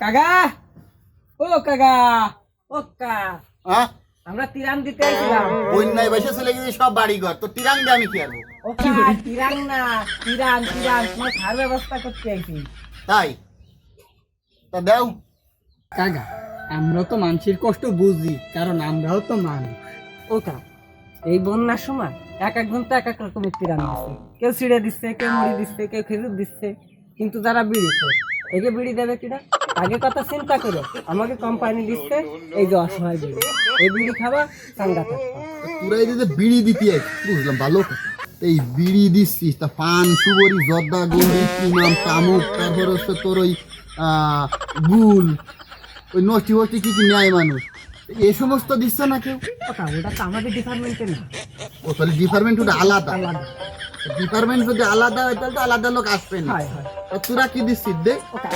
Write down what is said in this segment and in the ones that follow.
কাকা! ও কাকা! ও কা! হ্যাঁ আমরা তিরান দিতে আইছিলাম। বন্যায় বসে চলে গেছে সব বাড়ি ঘর তো তিরাং দিয়ে আমি কি আরবো ও কা তিরান না তিরান তিরান তোমার খার ব্যবস্থা করতে আইছি। তাই? তা দেও। কাকা আমরা তো মানুষের কষ্ট বুঝি কারণ আমরাও তো মানুষ। ও কা এই বন্যার সময় এক একজন তো এক এক রকমের তিরান দিচ্ছে কেউ ছিঁড়ে দিচ্ছে কেউ মুড়ি দিচ্ছে কেউ খেজুর দিচ্ছে কিন্তু যারা বিড়ি খায় একে বিড়ি দেবে কিনা? আগে কথা চিন্তা করো। আমাকে কোম্পানি দিচ্ছে এই যে অসহায় বিড়ি এই বিড়ি খাবা চাঙ্গা থাকবা। তোরাই দিতে বিড়ি দিতে বুঝলাম ভালো এই বিড়ি দিচ্ছিস তা পান সুবরি জর্দা গড়ি ইমাম তামুক তারপর হচ্ছে তোর ওই গুল ওই নষ্টি ফষ্টি কি কি নেয় মানুষ। এ সমস্ত দিচ্ছ না কেউ? ওটা ওটা তো আমাদের ডিপার্টমেন্টে না। ও তাহলে ডিপার্টমেন্ট ওটা আলাদা। আলাদা। ডিপার্টমেন্ট যদি আলাদা হয় তাহলে তো আলাদা লোক আসবে না। তোরা কি দিচ্ছিস? দে। ওটা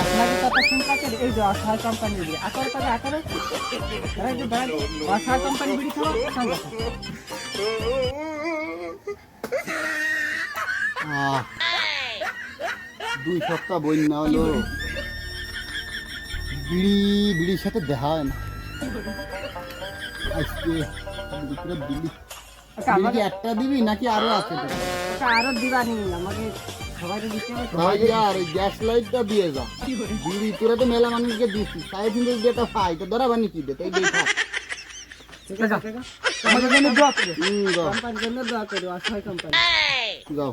কথা করে এই যে অসহায় কোম্পানি বিড়ি আকার করে আকারে অসহায় কোম্পানি বিড়ি খাওয়া দুই সপ্তাহ বন্যা হলো। বিড়ি বিড়ির সাথে দেখা হয় না। আজকে বিড়ি। কি একটা দিবি নাকি আরও আছে? আরও আমাকে হবে। তো। ভাই আর গ্যাস লাইটটা দিয়ে যা। বিড়ি তোরা তো মেলা মানুষকে দিচ্ছিস সাড়ে তিনটে যদি পাই তো ধরা বানি কি দে তাই দিয়ে আমাদের জন্য দোয়া করো। কোম্পানির জন্য দোয়া করো অসহায় কোম্পানি যাও।